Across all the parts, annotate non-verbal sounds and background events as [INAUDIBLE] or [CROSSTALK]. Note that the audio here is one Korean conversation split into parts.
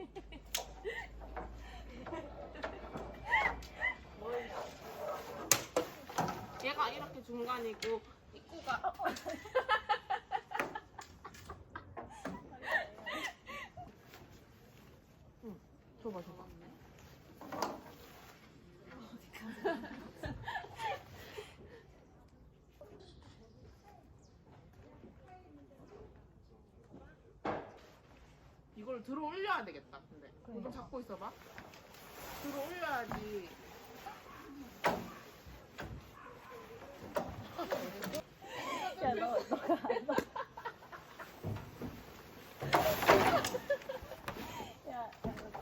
[LAUGHS] 얘가 이렇게 중간이고 입구가 [LAUGHS] 응, 줘봐 줘봐. 들어 올려야 되겠다. 근데 이거 잡고 있어봐. 들어 올려야지. 야, 너, 너가, 너. 야, 야, 너.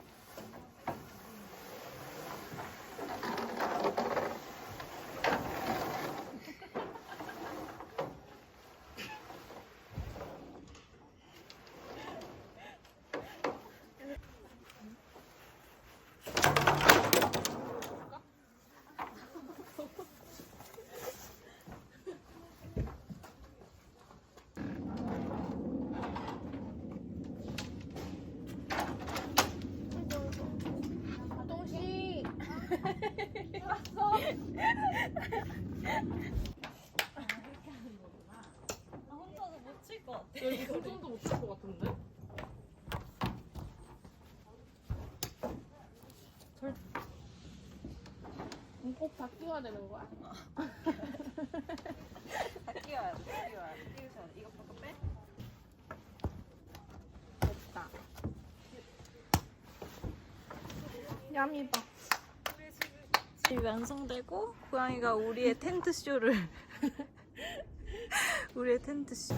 똥식. 나 혼자서 못 칠 것 같아. 여기 그 정도 못칠 것 같은데? 절- 꼭다 끼워야 되는 거야? [LAUGHS] 다 끼워야 돼, 끼워야 돼. 끼우셔야 돼. 이거 벗고 빼? 됐다. 얌이다. 집이 완성되고 고양이가 우리의 텐트 쇼를 [LAUGHS] 우리의 텐트 쇼.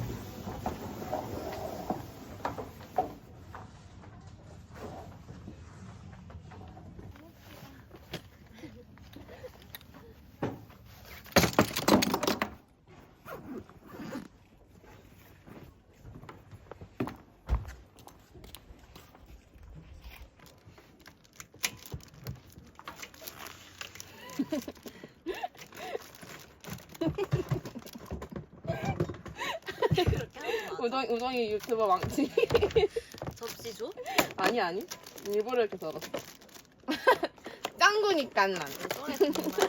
우정, 우정이 유튜버 망치. 접시 줘? 아니, 아니. 일부러 이렇게 썰었어. 짱구니까 난. 왜 저래 정말.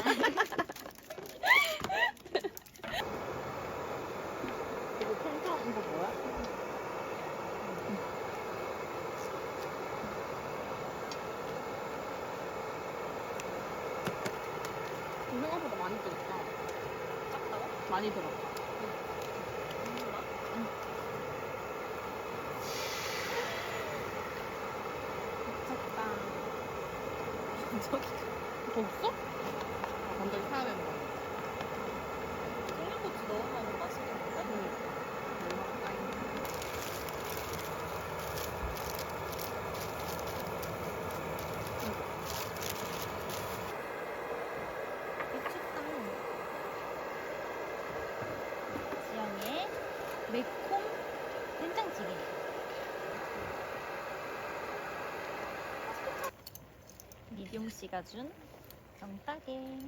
이거 평평, 이거 뭐야? 생각보다 많이 들었다. 작다고? 많이 들었다. 먹는다? 미쳤다. 저기 더 없어? 아, 건더기 사야 되는 거야. 청양고추 넣으면 맛있겠는데? 미쳤다. 지영이의 매콤 된장찌개. 미디움 씨가 준 정따개.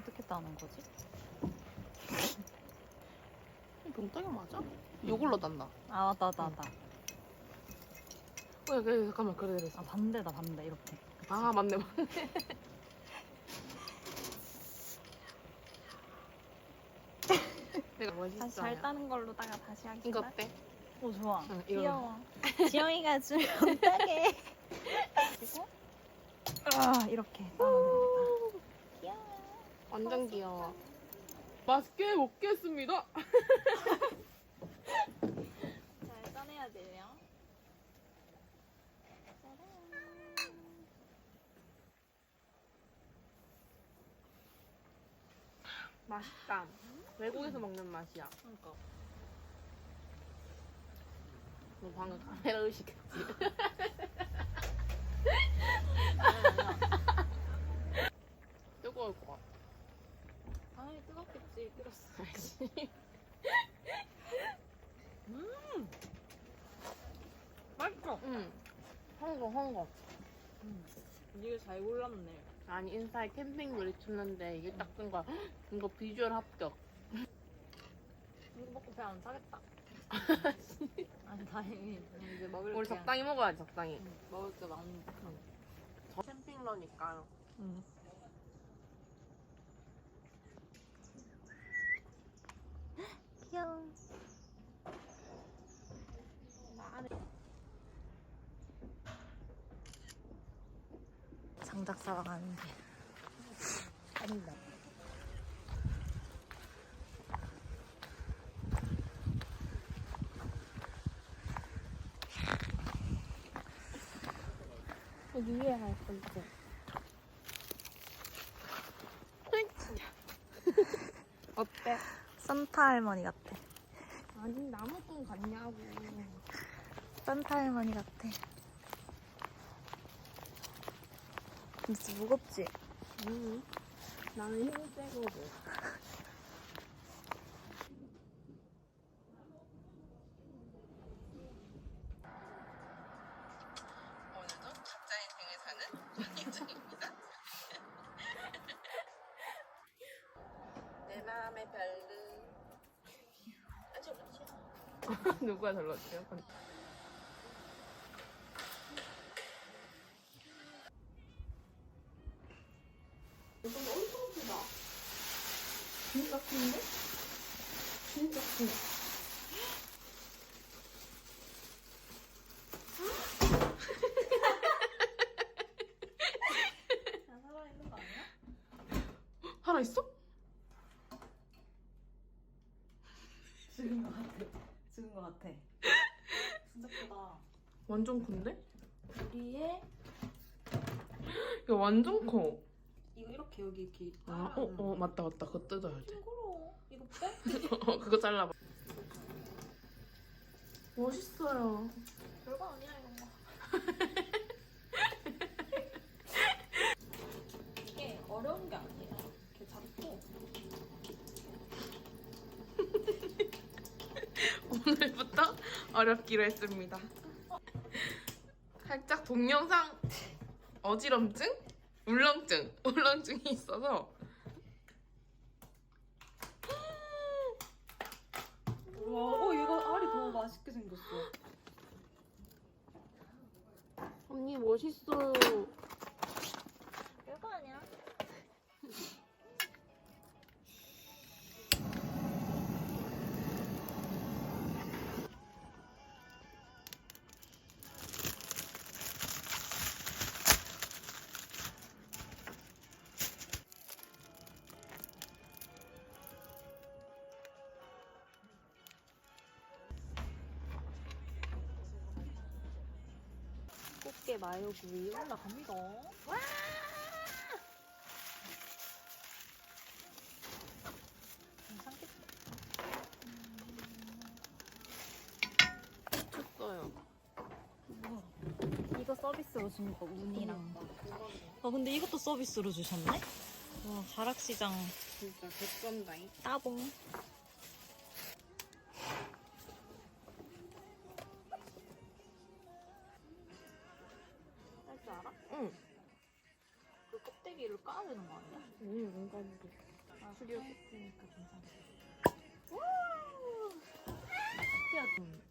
어떻게 따는 거지? 병따기 맞아? 요걸로 단다. 아 맞다 맞다 맞다. 어, 그래, 잠깐만, 그래, 그래. 아 반대다 반대 이렇게. 아, 맞네, 맞네. [LAUGHS] 내가 멋있어. 다시 잘 따는 걸로다가 다시 하겠다. 이거 어때? 오 좋아. 응, 이거. 귀여워. [LAUGHS] 지영이가 준 정따개. 그리고 아 이렇게 되겠다. 귀여워. 완전 귀여워. 맛있게 먹겠습니다. [LAUGHS] 잘 따내야 돼요. 맛있다. 외국에서 먹는 맛이야. 그러니까. 너 방금 카메라 의식했지? [LAUGHS] 뜨거울 것 같아. 당연히 뜨겁겠지. 끓였어. [LAUGHS] 음! 맛있어. 응. 헝거, 헝거. 이게 잘 골랐네. 아니, 인스타에 캠핑 리쳤는데 이게 딱 뜬 거야. 헉, [GASPS] 이거 비주얼 합격. 이거 먹고 배안 차겠다. 아니 다행히 이제 먹을 우리 적당히 먹어야지 적당히. 먹을 게 많으니까. 저 캠핑러니까요. 응. 귀여워. 장작 사러 가는데. 아닌다. 위에 갈거 있어. 어때? 산타 할머니 같아. 아니 나무꾼 같냐고. 산타 할머니 같아. 진짜 무겁지? 응. 나는 힘 세거든. [LAUGHS] 오늘도 가짜 인생을 사는 현인정입니다. 내 마음의 별은 아주 그렇죠. [LAUGHS] 누가 잘랐어요? 이건 엄청 크다. 진짜 큰데? 진짜 크네. 나 살아있는 거 아니야? 살아있어? 죽은 거 같아. 죽은 거 같아. 진짜 크다. 완전 큰데? 우리의 야 완전 커. 이거 이렇게 여기 이렇게. 아, 어, 어, 맞다, 맞다. 그거 뜯어야 돼. 징그러. 이거 빼? [LAUGHS] 어, 그거 잘라봐. 멋있어요. 별거 아니야 이런 거. [LAUGHS] 이게 어려운 게 아니야. 이렇게 잡고 [LAUGHS] 오늘부터 어렵기로 했습니다. 살짝 동영상 어지럼증? 울렁증, [LAUGHS] 울렁증이 있어서 와, 어 얘가 알이 더 맛있게 생겼어. 언니 멋있어요. 별거 아니야. [LAUGHS] 꽃게 마요구이 올라갑니다. 와! 괜찮겠다. 미쳤어요. 이거 서비스로 준 거 운이랑. 아 근데 이것도 서비스로 주셨네? 와 가락시장 진짜 개쩐다잉. 따봉. 되는 거 아니야? 응, 뭔가 모르. 아, 수리오 그니까 괜찮아. 야, 음.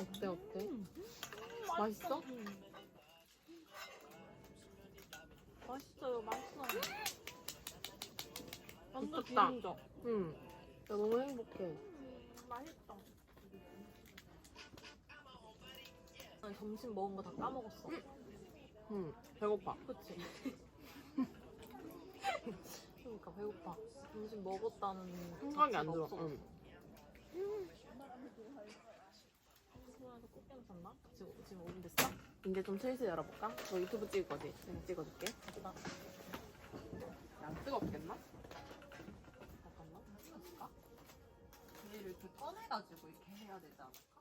어때, 어때? 음, 맛있어? 음. 맛있어요, 맛있어. 완전 미쳤다. 기름져. 응. 나 너무 행복해. 음, 맛있다. 난 점심 먹은 거 다 까먹었어. 응. 배고파. 그치? [LAUGHS] 그러니까 배고파. 점심 먹었다는 생각이 안 들어. 응. 수아도 꽃게는 샀나? 지금 지금 5분 됐어? 이제 좀 슬슬 열어볼까? 너 유튜브 찍을 거지? 내가 찍어줄게. 나 이렇게 꺼내가지고 이렇게 해야 않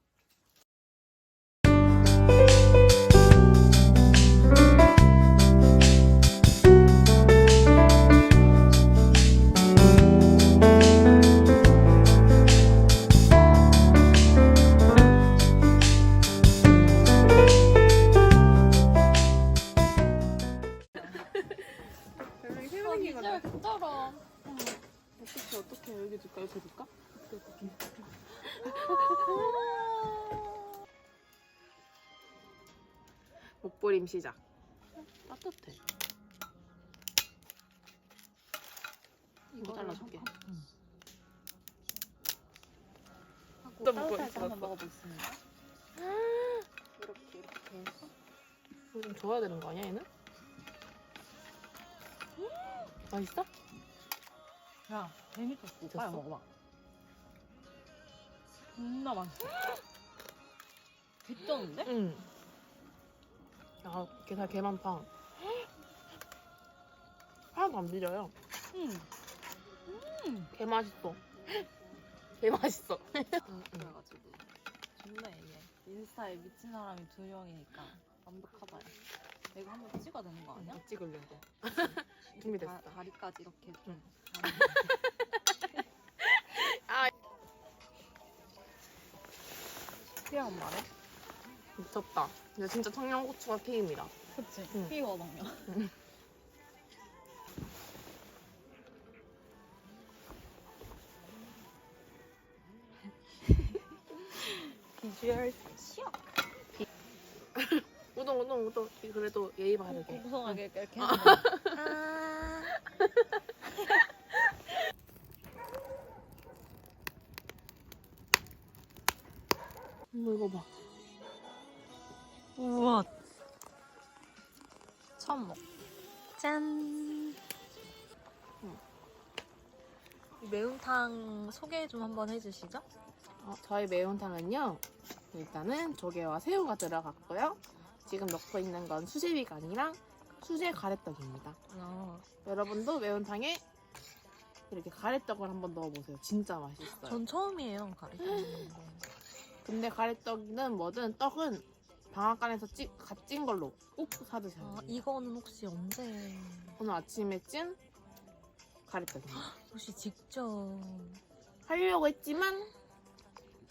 줄까? 이렇게 줄까? 목부림 시작. 따뜻해. 이거 잘라줄게. 응. 하고 또 먹고 있었어. 한번 먹어보겠습니다. 이렇게 이렇게 해서 이거 좀 줘야 되는 거 아니야 얘는? 맛있어? 야 재밌었어. 미쳤어? 빨리 먹어봐. 존나 맛있어. [GASPS] 개쩌는데? 응. 야, 게살 개 많다. [GASPS] 하나도 안 비려요. 응. 개 맛있어. [GASPS] 개 맛있어. 그래가지고 존나 얘기해. 인스타에 미친 사람이 두 명이니까 완벽하다. 야. 내가 한 번 찍어야 되는 거 아니야? 이거 찍으려고. 이렇게 [LAUGHS] 준비됐어. 다, 다리까지 이렇게 좀. [LAUGHS] 아. 피하면 말해? 미쳤다. 이거 진짜 청양고추가 튀김이다. 그치. 응. 피워 먹냐. [LAUGHS] 비주얼 시억. 우동, 우동, 우동. 그래도 예의 바르게. 웅성하게 이렇게 하는 거. 아. 이거 이거 봐. 우와. 처음 먹. 짠. 이 매운탕 소개 좀 한번 해주시죠. 어, 저희 매운탕은요. 일단은 조개와 새우가 들어갔고요. 지금 넣고 있는 건 수제 비간이랑 수제 가래떡입니다. 어, 여러분도 매운탕에 이렇게 가래떡을 한번 넣어보세요. 진짜 맛있어요. 전 처음이에요 거. 근데 가래떡은 뭐든 떡은 방앗간에서 찌, 갓 찐 걸로 꼭 사드셔야 돼요. 아, 이거는 혹시 언제? 오늘 아침에 찐 가래떡입니다. 혹시 직접? 하려고 했지만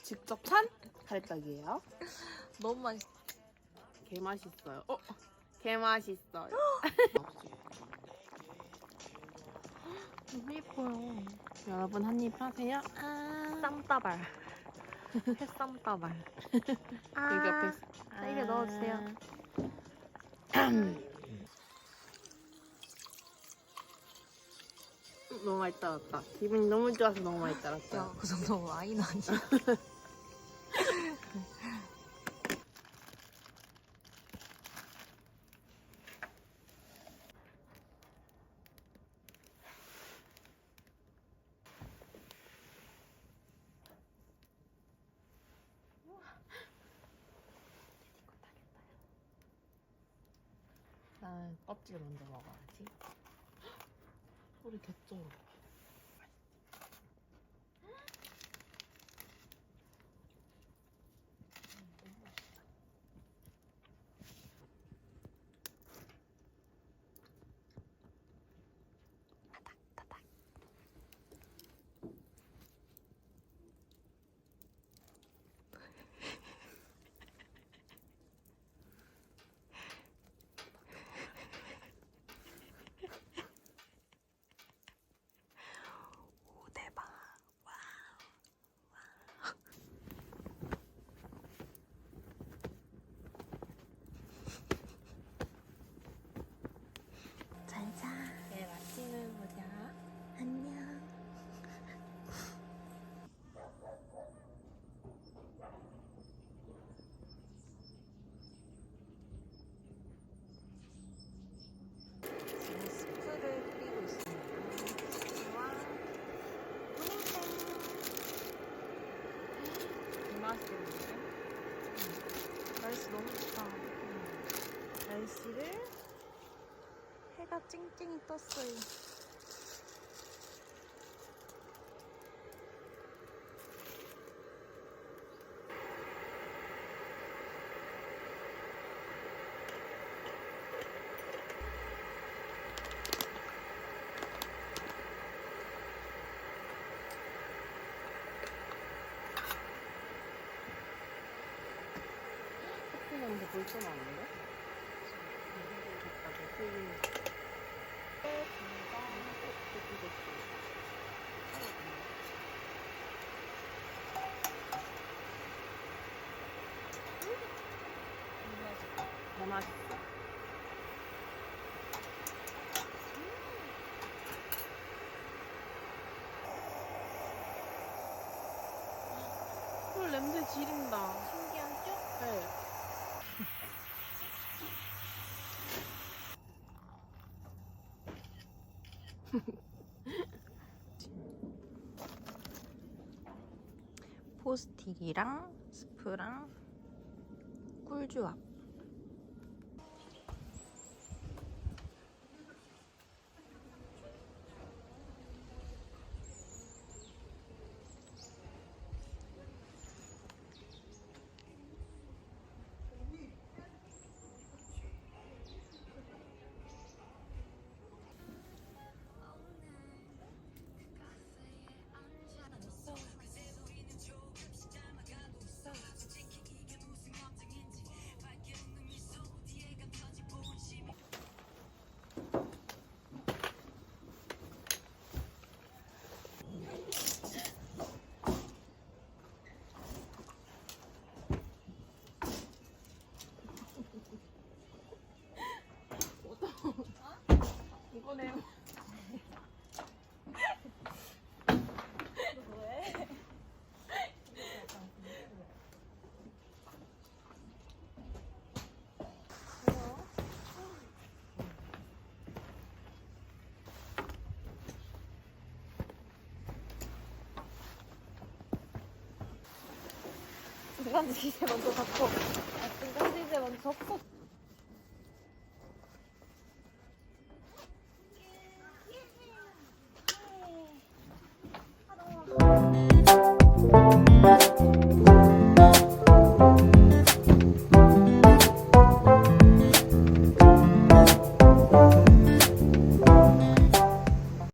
직접 산 가래떡이에요. 너무 맛있. 개 맛있어요. 어? 개 맛있어요. 너무 예뻐요. 여러분 한 입 하세요. 아. 쌈따발. 해쌈따발. 아, 여기 옆에 있어. 자, 입에 넣어주세요. 너무 많이 따랐다. 기분이 너무 좋아서 너무 많이 따랐다. 야, 그 정도 와인 아니야? [LAUGHS] 껍질 먼저 먹어야지. 소리 개쩔어. 오, 대박. 잘 자. 내일 아침을 보자. 안녕. 지금 스프를 뿌리고 있습니다. 스프와 맛있겠는데? 날씨 너무 좋다. 날씨를 해가 쨍쨍이 떴어요. 벌써 더 맛있어. 음. 꿀 냄새 지린다. 신기하죠? 네. [LAUGHS] 포스틱이랑 스프랑 꿀 조합. 이번에 왜? 이건 이제 먼저 닫고.